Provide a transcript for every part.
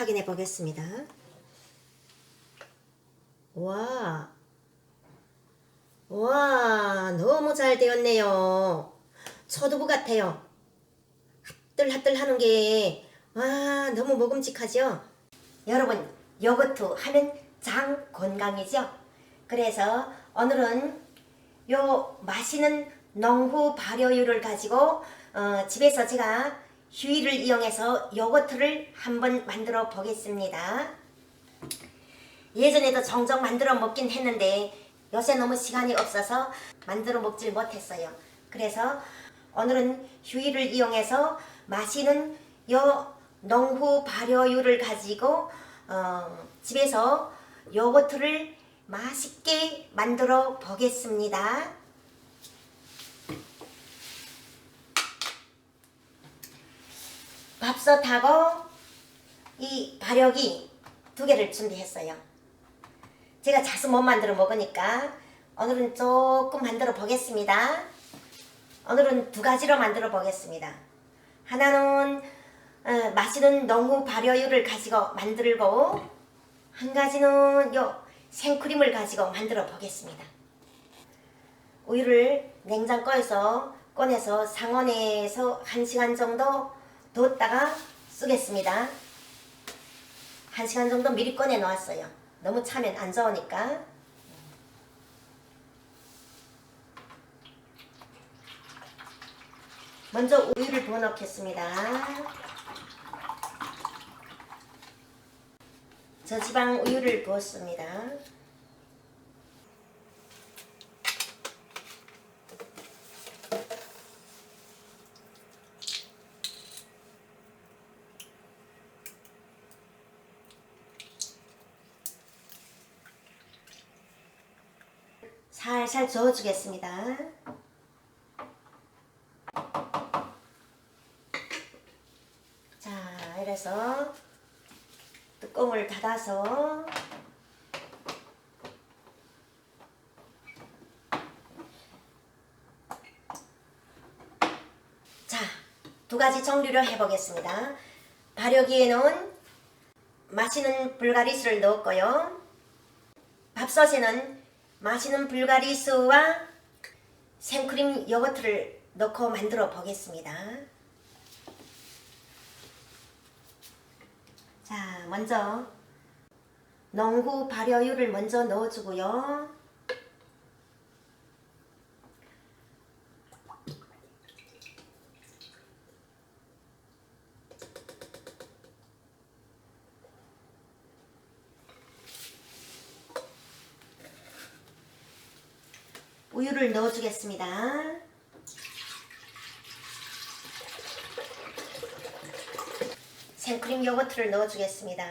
확인해 보겠습니다. 와, 와, 너무 잘 되었네요. 초두부 같아요. 하뜰하뜰 하는 게, 와, 너무 먹음직하죠? 여러분, 요거트 하면 장 건강이죠? 그래서 오늘은 요 맛있는 농후 발효유를 가지고 어, 집에서 제가 휴일을 이용해서 요거트를 한번 만들어 보겠습니다. 예전에도 종종 만들어 먹긴 했는데 요새 너무 시간이 없어서 만들어 먹질 못했어요. 그래서 오늘은 휴일을 이용해서 마시는 요 농후 발효유를 가지고 어, 집에서 요거트를 맛있게 만들어 보겠습니다. 밥솥하고 이 발효기 두 개를 준비했어요. 제가 자주 못 만들어 먹으니까 오늘은 조금 만들어 보겠습니다. 오늘은 두 가지로 만들어 보겠습니다. 하나는 어, 맛있는 농후 발효유를 가지고 만들고 한 가지는 요 생크림을 가지고 만들어 보겠습니다. 우유를 냉장고에서 꺼내서 상온에서 1시간 정도 뒀다가 쓰겠습니다. 1시간 정도 미리 꺼내 놓았어요. 너무 차면 안 좋으니까. 먼저 우유를 부어 넣겠습니다. 저지방 우유를 부었습니다. 살살 저어주겠습니다. 자, 이래서 뚜껑을 닫아서 자, 두 가지 정리를 해보겠습니다. 발효기에는 마시는 불가리수를 넣었고요. 밥솥에는 마시는 불가리수와 생크림 요거트를 넣고 만들어 보겠습니다. 자, 먼저 농후 발효유를 먼저 넣어주고요. 우유를 넣어주겠습니다. 생크림 요거트를 넣어주겠습니다.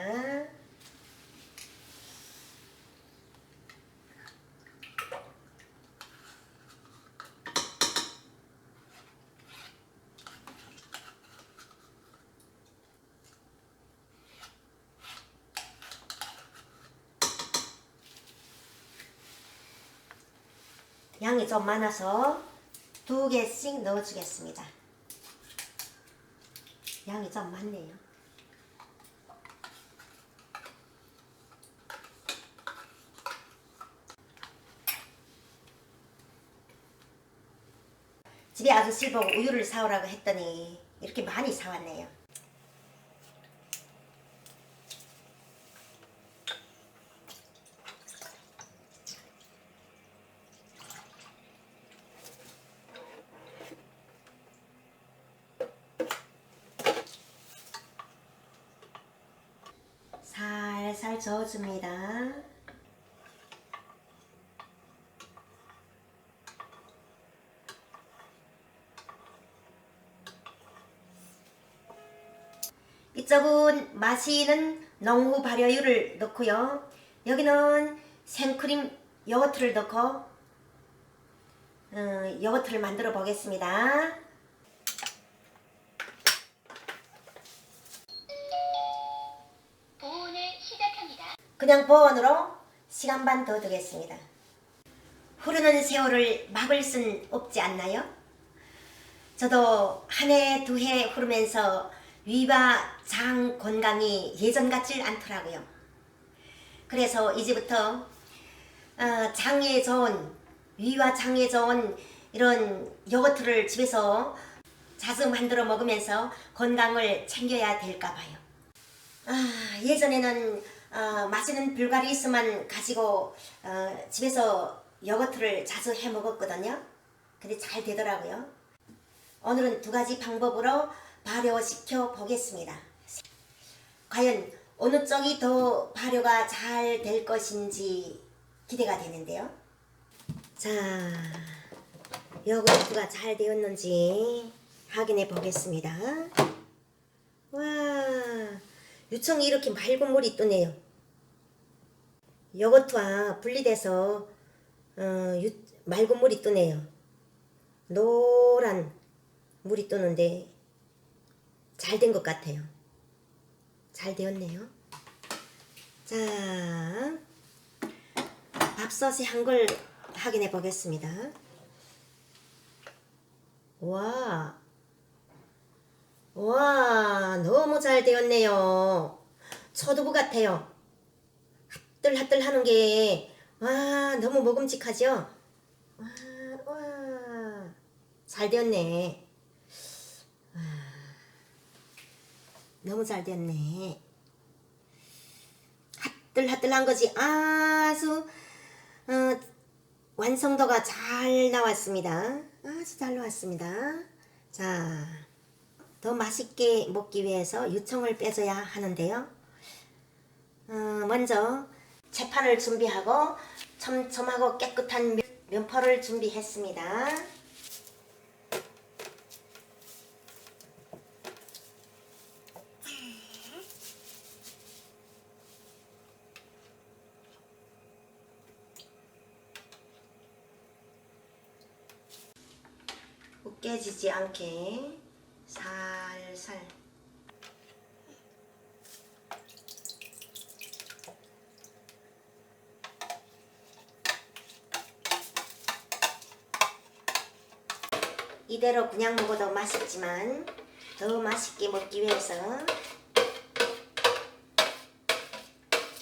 양이 좀 많아서 두 개씩 넣어주겠습니다. 양이 좀 많네요. 집에 아저씨 보고 우유를 사오라고 했더니 이렇게 많이 사왔네요. 저어줍니다. 이쪽은 마시는 농후 발효유를 넣고요. 여기는 생크림 요거트를 넣고 어, 요거트를 만들어 보겠습니다. 그냥 보온으로 시간 반 더 두겠습니다. 흐르는 세월을 막을 순 없지 않나요? 저도 한 해 두 해 흐르면서 위와 장 건강이 예전 같질 않더라고요. 그래서 이제부터 어, 장에 좋은 위와 장에 좋은 이런 요거트를 집에서 자주 만들어 먹으면서 건강을 챙겨야 될까 봐요. 아, 예전에는 어, 맛있는 불가리스만 가지고 어, 집에서 요거트를 자주 해 먹었거든요. 근데 잘 되더라고요. 오늘은 두 가지 방법으로 발효시켜 보겠습니다. 과연 어느 쪽이 더 발효가 잘 될 것인지 기대가 되는데요. 자, 요거트가 잘 되었는지 확인해 보겠습니다. 와, 유청이 이렇게 맑은 물이 뜨네요. 요거트와 분리돼서 어, 유, 맑은 물이 뜨네요. 노란 물이 뜨는데 잘 된 것 같아요. 잘 되었네요. 자, 밥솥에 한걸 확인해 보겠습니다. 와, 와, 너무 잘 되었네요. 초두부 같아요. 핫들핫들 하는 게, 와, 너무 먹음직하죠? 와, 와, 잘 되었네. 와, 너무 잘 되었네. 핫들핫들한 거지 아주 어, 완성도가 잘 나왔습니다. 아주 잘 나왔습니다. 자, 더 맛있게 먹기 위해서 유청을 빼줘야 하는데요. 어, 먼저 채판을 준비하고 첨첨하고 깨끗한 면- 면포를 준비했습니다. 으깨지지 않게 이대로 그냥 먹어도 맛있지만 더 맛있게 먹기 위해서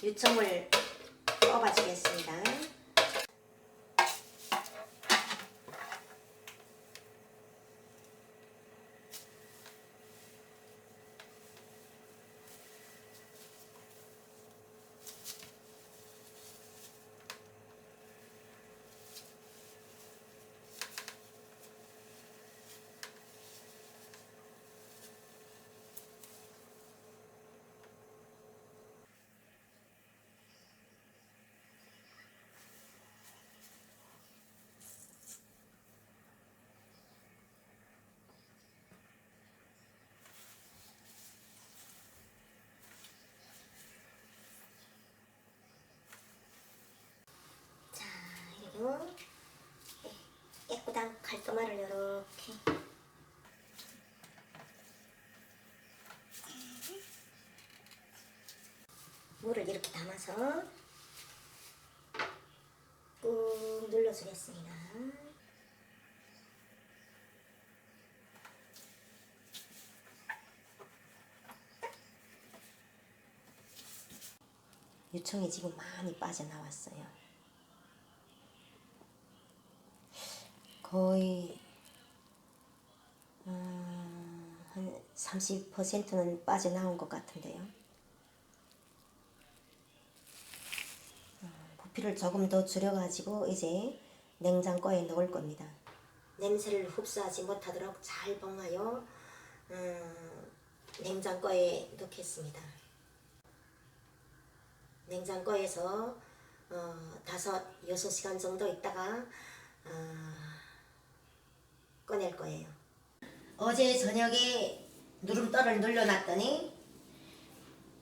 유청을 뽑아주겠습니다. 자, 그리고 칼도마를 이렇게 물을 이렇게 담아서 꾹 눌러주겠습니다. 유청이 지금 많이 빠져나왔어요. 거의 음, 한 30%는 빠져나온 것 같은데요. 어, 부피를 조금 더 줄여가지고 이제 냉장고에 넣을 겁니다. 냄새를 흡수하지 못하도록 잘 봉하여 음, 냉장고에 넣겠습니다. 냉장고에서 어, 다섯 여섯 시간 정도 있다가 어, 꺼낼 거예요. 어제 저녁에 누름떠를 눌러놨더니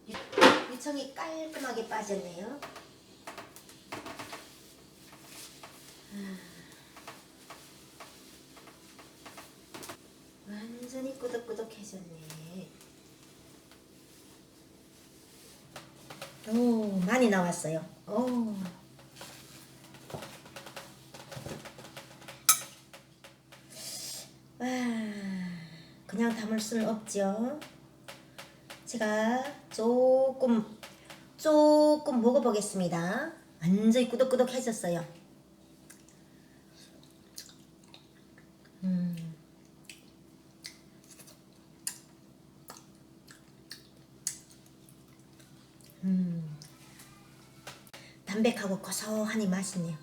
유- 유청이 깔끔하게 빠졌네요. 아. 완전히 꾸덕꾸덕해졌네. 오, 많이 나왔어요. 오. 그냥 담을 수는 없죠. 제가 조금 조금 먹어보겠습니다. 완전히 꾸덕꾸덕해졌어요. 음. 음. 담백하고 고소하니 맛있네요.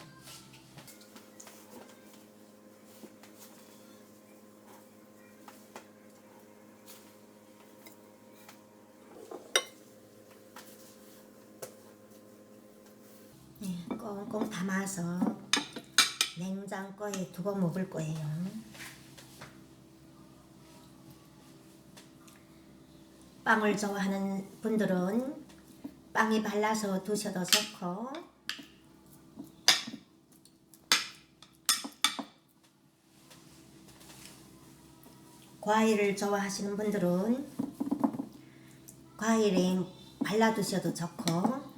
네, 꽁꽁 담아서 냉장고에 두고 먹을 거예요. 빵을 좋아하는 분들은 빵에 발라서 드셔도 좋고 과일을 좋아하시는 분들은 과일에 발라 드셔도 좋고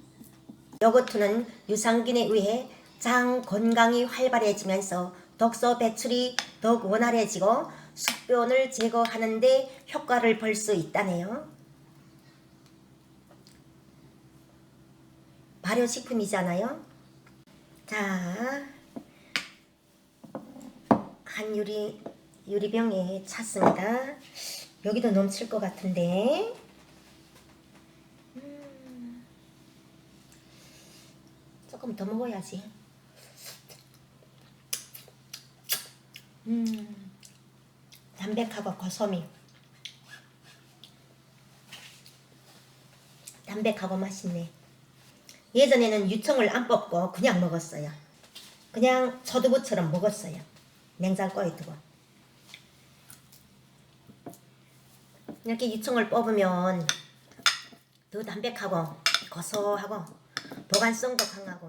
요거트는 유산균에 의해 장 건강이 활발해지면서 독소 배출이 더욱 원활해지고 숙변을 제거하는 데 효과를 볼 수 있다네요. 발효식품이잖아요. 자, 한 유리 유리병에 찼습니다. 여기도 넘칠 것 같은데. 음, 조금 더 먹어야지. 음, 담백하고 고소미. 담백하고 맛있네. 예전에는 유청을 안 뽑고 그냥 먹었어요. 그냥 초두부처럼 먹었어요. 냉장고에 두고. 이렇게 유청을 뽑으면 더 담백하고 고소하고 보관성도 강하고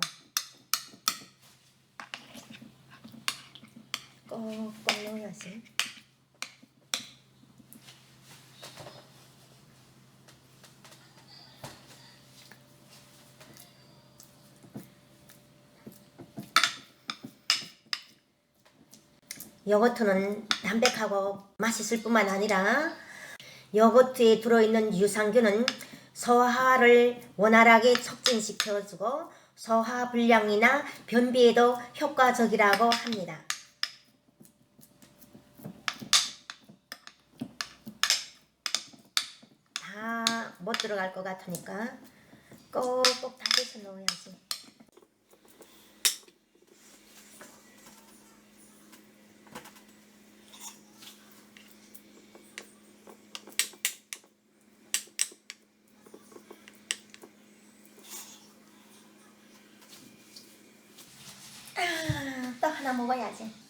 꼭꼭 넣어야지. 요거트는 담백하고 맛있을 뿐만 아니라 요거트에 들어있는 유산균은 소화를 원활하게 촉진시켜주고 소화 불량이나 변비에도 효과적이라고 합니다. 다 못 들어갈 것 같으니까 꼭꼭 다져서 넣어야지. 아, 또 하나 먹어야지.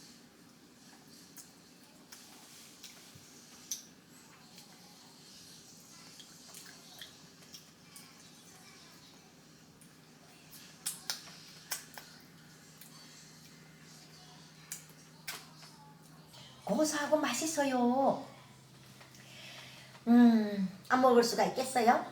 고소하고 맛있어요. 음, 안 먹을 수가 있겠어요?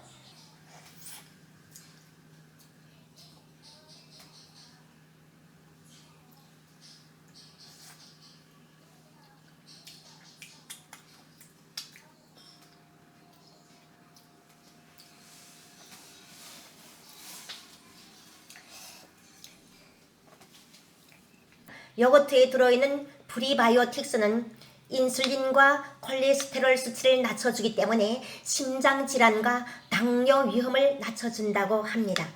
요거트에 들어있는 프리바이오틱스는 인슐린과 콜레스테롤 수치를 낮춰주기 때문에 심장 질환과 당뇨 위험을 낮춰준다고 합니다.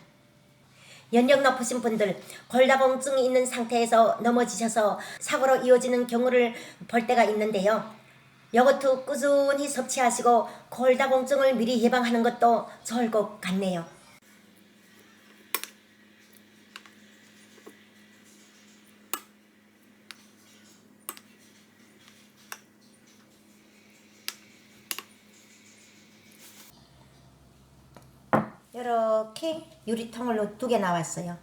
연령 높으신 분들, 골다공증이 있는 상태에서 넘어지셔서 사고로 이어지는 경우를 볼 때가 있는데요. 요거트 꾸준히 섭취하시고 골다공증을 미리 예방하는 것도 좋을 것 같네요. 이렇게 유리통으로 두 개 나왔어요.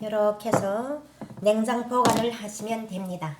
이렇게 해서 냉장 보관을 하시면 됩니다.